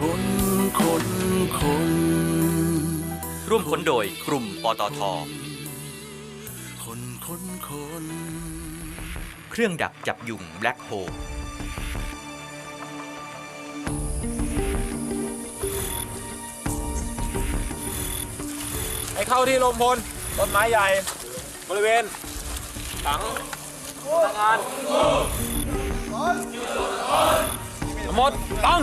คนคนคนร่วมค้นโดยกลุ่มปตท คนคนคนเครื่องดักจับยุงแบล็คโฮให้เข้าที่ลมพลต้นไม้ใหญ่ บริเวณหลังพนักงานทั้งหมดตั้ง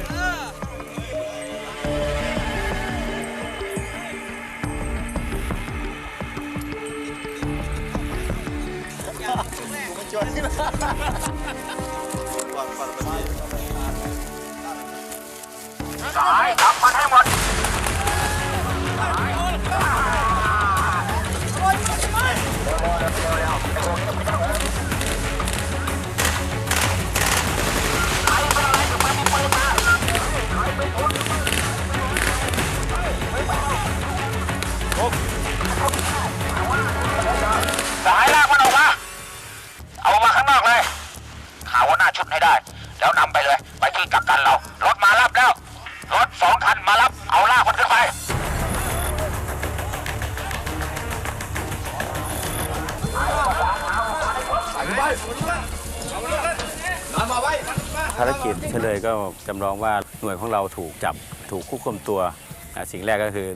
สายรับมันให้หมด เฉลยก็จำลองว่าหน่วยของเราถูกจับถูกควบคุมตัวสิ่งแรกก็คือ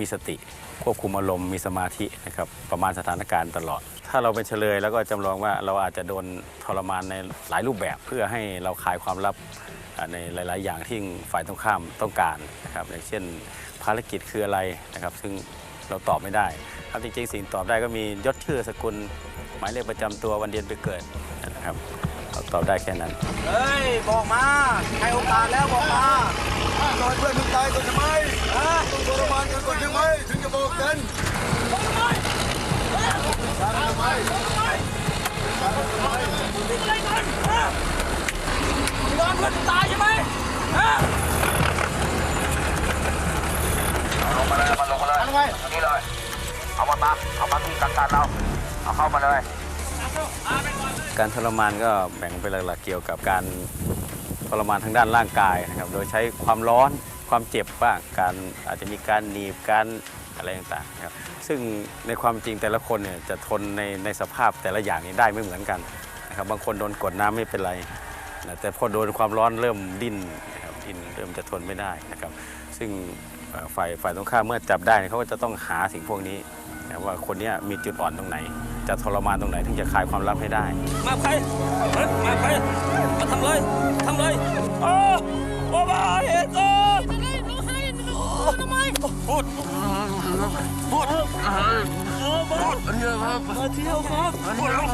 มีสติควบคุมอารมณ์มีสมาธินะครับประมาณสถานการณ์ตลอด ถ้าเราเป็นเฉลยแล้วก็จำลองว่าเราอาจจะโดนทรมานในหลายรูปแบบเพื่อให้เราคลายความลับในหลาย ๆ อย่างที่ฝ่ายตรงข้ามต้องการนะครับอย่างเช่นภารกิจคืออะไรนะครับ ซึ่งเราตอบไม่ได้ครับจริง ๆ สิ่งตอบได้ก็มียศชื่อสกุลหมายเลขประจำตัววันเดือนปีเกิดนะครับ ตอบได้แค่นั้น เฮ้ย บอกมา ให้โอกาสแล้วบอกมาตอนเพื่อนมึงตายก่อนใช่ไหมฮะต้องทรมานกันก่อนใช่ไหมถึงจะบอกกันลงมาเลยมาลงมาเลยนี่เลย เอามันมาเอามาที่กักกันเรา เอาเข้ามาเลย การทรมานก็แบ่งเป็นหลักๆเกี่ยวกับการทรมานทางด้านร่างกายนะครับ โดยใช้ความร้อนความเจ็บบ้างการอาจจะมีการหนีบการอะไรต่างๆนะครับซึ่งในความจริงแต่ละคนเนี่ยจะทนในในสภาพแต่ละอย่างนี้ได้ไม่เหมือนกันนะครับบางคนโดนกดน้ำไม่เป็นไรนะแต่พอโดนความร้อนเริ่มดิ้นนะครับดิ้นเริ่มจะทนไม่ได้นะครับ ซึ่งฝ่ายฝ่ายตรงข้ามเมื่อจับได้เนี่ยเขาก็จะต้องหาสิ่งพวกนี้นะว่าคนนี้มีจุดอ่อนตรงไหน จะทรมานตรงไหนถึงจะคลายความลับให้ได้ มาใครเฮ้ยมาใครมาทำเลยทำเลยโอ้โอ้มาเห็นโอ้พูดพูดพูดมาเที่ยวครับมาเที่ยวครับพูดแล้ว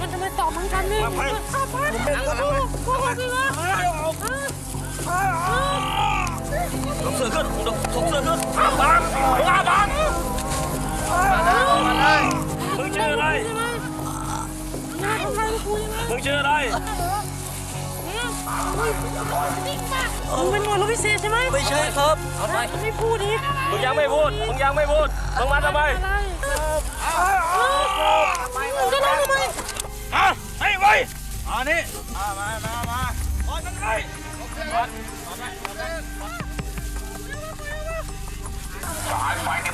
มันทำไมตอบเหมือนกันนี่มาใครข้าพันพูดพูดสิวะถกเสื้อขึ้นถกเสื้อขึ้นอาบังอาบังมึงชื่ออะไรงา นของใครกูยังไงมึงชื่ออะไร มึงเป็นหน่วยรบพิเศษใช่ไหมไม่ใช่ครับเอาไม่ไปไม่พูดอีกมึงยังไม่พูด มึงยังไม่พูด มึงมาทำไมอะไรมึงจะร้องทำไมอะให้ไวอันนี้มามามามาขอกันไว้สายไฟ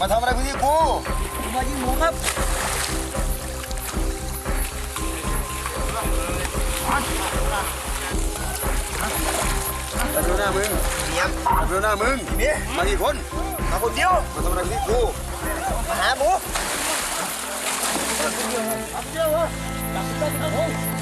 มาทำอะไรพื้นที่กูมายิงหมูครับมาดูหน้ามึงเนียมาดูหน้ามึงนี่มากี่คนมาคนเดียวมาทำอะไรพื้นที่กูมาหาหมูไปเลยห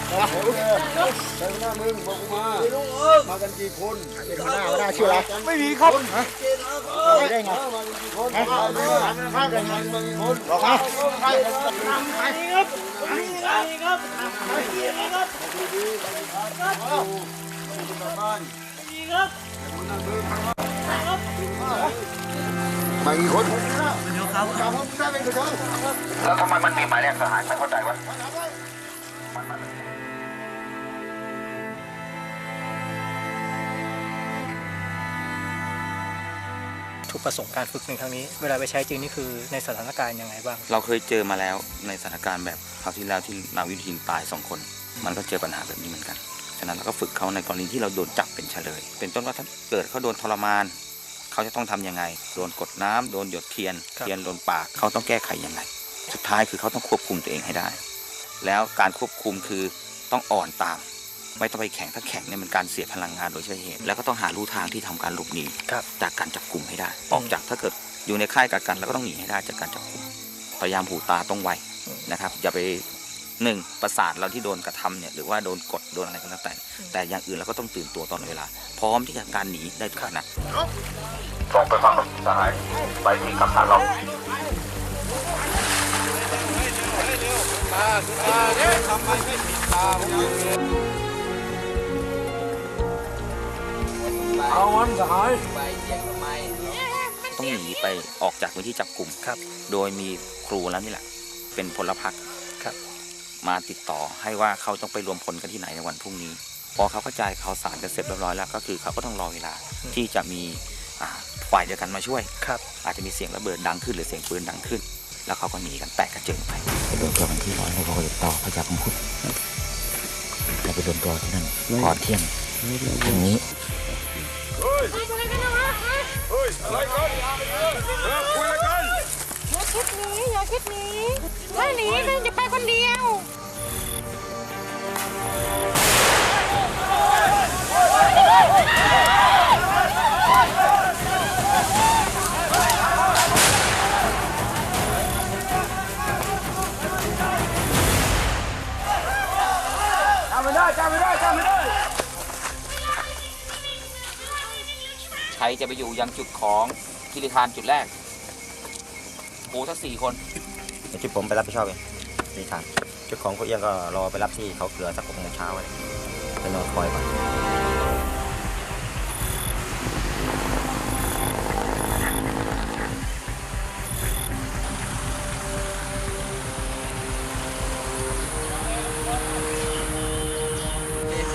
น้ามึงบอกกูมา มากันกี่คนเป็นหัวหน้าหัวหน้าชื่ออะไรไม่มีครับไม่ได้ไงมากันกี่คนมามากันกี่คนบอกมาใครใครครับมากี่คนเดี๋ยวครับครับได้เป็นคนเดียวแล้วทำไมมันมีหมายเลขทหารไม่เข้าใจวะ ทุกประสงค์การฝึกในครั้งนี้ เวลาไปใช้จริงนี่คือในสถานการณ์ยังไงบ้าง เราเคยเจอมาแล้วในสถานการณ์แบบคราวที่แล้วที่นาวิกโยธินตายสองคน มันก็เจอปัญหาแบบนี้เหมือนกัน ฉะนั้นเราก็ฝึกเขาในกรณีที่เราโดนจับเป็นเฉลย เป็นต้นว่าถ้าเกิดเขาโดนทรมาน เขาจะต้องทำยังไง โดนกดน้ำโดนหยดเทียนครับเทียนโดนปาก เขาต้องแก้ไขยังไง สุดท้ายคือเขาต้องควบคุมตัวเองให้ได้ แล้วการควบคุมคือต้องอ่อนตาม ไม่ต้องไปแข่งถ้าแข่งเนี่ยมันการเสียพลังงานโดยใช่เหตุ แล้วก็ต้องหาลู่ทางที่ทำการหลบหนีครับจากการจับกลุ่มให้ได้ ออกจากถ้าเกิดอยู่ในค่ายกักกันเราก็ต้องหนีให้ได้จากการจับกลุ่มพยายามหูตาต้องไวนะครับอย่าไปหนึ่งประสาทเราที่โดนกระทำเนี่ยหรือว่าโดนกดโดนอะไรก็แล้วแต่ แต่อย่างอื่นเราก็ต้องตื่นตัวตลอดเวลา พร้อมที่จะการหนีได้ทุกขณะส่งไปฟังสหายไปที่กัปตันเราเอามันสหายต้องหนีไปออกจากพื้นที่จับกลุ่มครับ โดยมีครูแล้วนี่แหละ เป็นพลพรรคครับ มาติดต่อให้ว่าเขาต้องไปรวมพลกันที่ไหนในวันพรุ่งนี้ พอเขากระจายข่าวสารกันเสร็จเรียบร้อยแล้ว ก็คือเขาก็ต้องรอเวลาที่จะมีอ่าฝ่ายเดียวกันมาช่วยครับอาจจะมีเสียงระเบิดดังขึ้นหรือเสียงปืนดังขึ้น แล้วเขาก็หนีกันแตกกระเจิงไปไปรวมตัวกันที่ร้อยเราก็ติดต่อพระยาคำพุทธเราไปรวมตัวที่นั่นก่อนเที่ยงพรุ่งนี้ อย่าคิดหนีอย่าคิดหนีถ้าหนีก็จะไปคนเดียว ครจะไปอยู่ยังจุดของคิริทานจุดแรกปูทั้งสี่คนจุดผมไปรับผิดชอบเองนี่ทางชุดของคุณเอียงก็รอไปรับที่เขาเกลือสักหกโมงเช้าเลยไปนอนคอยก่อน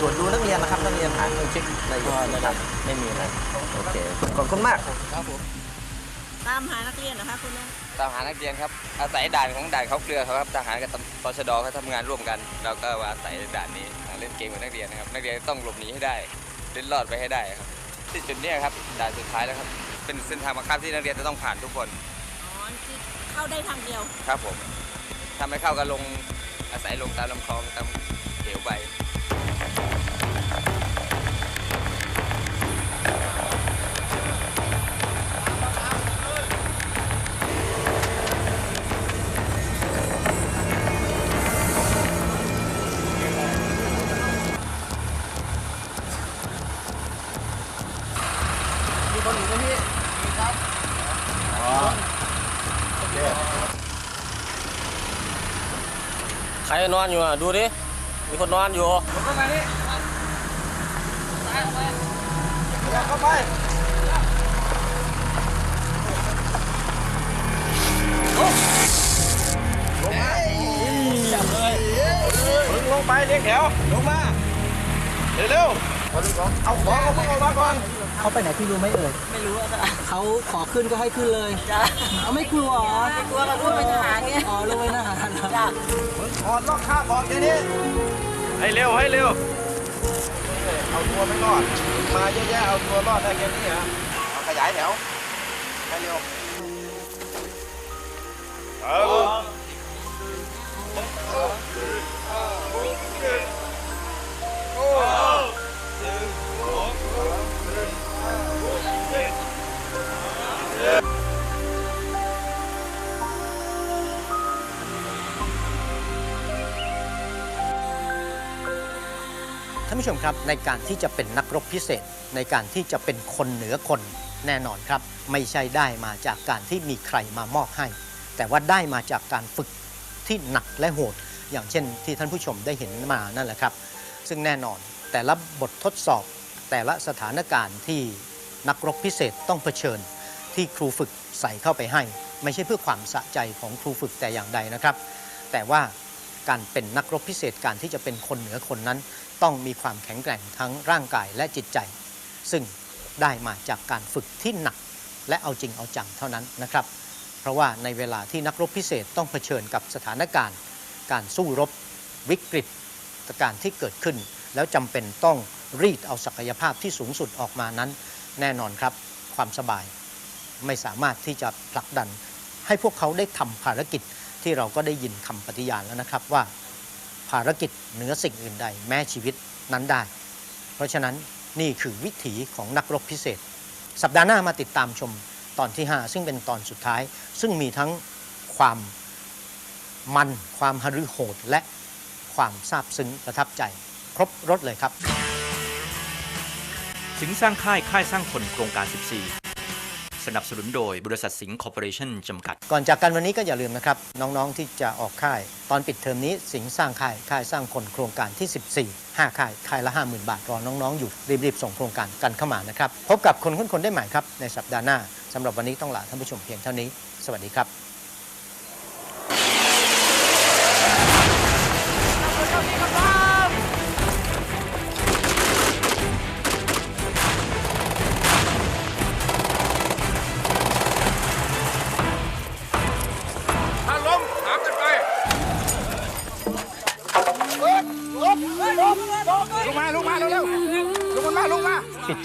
ตรวจดูนักเรียนนะครับนักเรียนหาเครื่องเช็คอะไรอยู่นะครับไม่มีนะโอเคขอบคุณมากตามหานักเรียนเหรอคะคุณแม่ตามหานักเรียนครับ อาศัยด่านของด่านเขาเกลือเขาครับทหารกับตชดเขาทำงานร่วมกัน เราก็มาอาศัยด่านนี้เล่นเกมกับนักเรียนนะครับนักเรียนต้องหลบหนีให้ได้เล่นรอดไปให้ได้ครับที่จุดเนี้ยครับด่านสุดท้ายแล้วครับเป็นเส้นทางบังคับที่นักเรียนจะต้องผ่านทุกคนอ๋อคือเข้าได้ทางเดียวครับผมถ้าไม่เข้าก็ลงอาศัยลงตามลำคลองตามเหวไป ใครนอนอยู่อะ ดูดิ มีคนนอนอยู่ลงไปเรียกแถว ลงมา เร็ว เอาของเอาพวกเรามาก่อนเขาไปไหนพี่รู้ไหมเอ่ยไม่รู้อะค่ะเขาขอขึ้นก็ให้ขึ้นเลยจ้าเอาไม่กลัวเหรอไม่กลัวเราลูกเป็นทหารไงอ๋อลงไปทหารเหรอจ้าถอดล็อกข้าบอกเดี๋ยวนี้ๆให้เร็วให้เร็วเอาตัวไม่รอดมาเยอะแยะเอาตัวรอดได้แค่นี้เหรอเอาขยายแถวให้เร็ว ท่านผู้ชมครับในการที่จะเป็นนักรบพิเศษ ในการที่จะเป็นคนเหนือคนแน่นอนครับ ไม่ใช่ได้มาจากการที่มีใครมามอบให้ แต่ว่าได้มาจากการฝึกที่หนักและโหด อย่างเช่นที่ท่านผู้ชมได้เห็นมานั่นแหละครับ ซึ่งแน่นอนแต่ละบททดสอบ แต่ละสถานการณ์ที่นักรบพิเศษต้องเผชิญ ที่ครูฝึกใส่เข้าไปให้ ไม่ใช่เพื่อความสะใจของครูฝึกแต่อย่างใดนะครับ แต่ว่าการเป็นนักรบพิเศษการที่จะเป็นคนเหนือคนนั้น ต้องมีความแข็งแกร่งทั้งร่างกายและจิตใจ ซึ่งได้มาจากการฝึกที่หนัก และเอาจริงเอาจังเท่านั้นนะครับ เพราะว่าในเวลาที่นักรบพิเศษต้องเผชิญกับสถานการณ์ การสู้รบวิกฤตการณ์ที่เกิดขึ้น แล้วจำเป็นต้องรีดเอาศักยภาพที่สูงสุดออกมานั้น แน่นอนครับ ความสบายไม่สามารถที่จะผลักดัน ให้พวกเขาได้ทำภารกิจที่เราก็ได้ยินคำปฏิญาณแล้วนะครับว่า ภารกิจเหนือสิ่งอื่นใด แม้ชีวิตนั้นได้ เพราะฉะนั้นนี่คือวิถีของนักรบพิเศษ สัปดาห์หน้ามาติดตามชมตอนที่ 5 ซึ่งเป็นตอนสุดท้าย ซึ่งมีทั้งความมัน ความฮฤโหดและความซาบซึ้งประทับใจ ครบรถเลยครับ สิงห์สร้างค่ายค่ายสร้างคนโครงการ 14 สนับสนุนโดยบริษัทสิงห์คอร์ปอเรชั่นจำกัด ก่อนจากกันวันนี้ก็อย่าลืมนะครับ น้องๆที่จะออกค่าย ตอนปิดเทอมนี้สิงห์สร้างค่ายค่ายสร้างคนโครงการที่ 14 5 ค่ายค่ายละ 50,000 บาทรอน้องๆอยู่รีบๆส่งโครงการกันเข้ามานะครับพบกับคนค้นคนได้ใหม่ครับในสัปดาห์หน้าสำหรับวันนี้ต้องลาท่านผู้ชมเพียงเท่านี้ สวัสดีครับ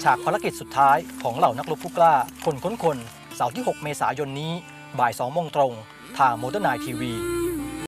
ฉากภารกิจสุดท้ายของเหล่านักรบผู้กล้า คนค้นคน เสาร์ที่ 6 เมษายนนี้ บ่าย2โมงตรง ทางโมเดิร์นไนทีวี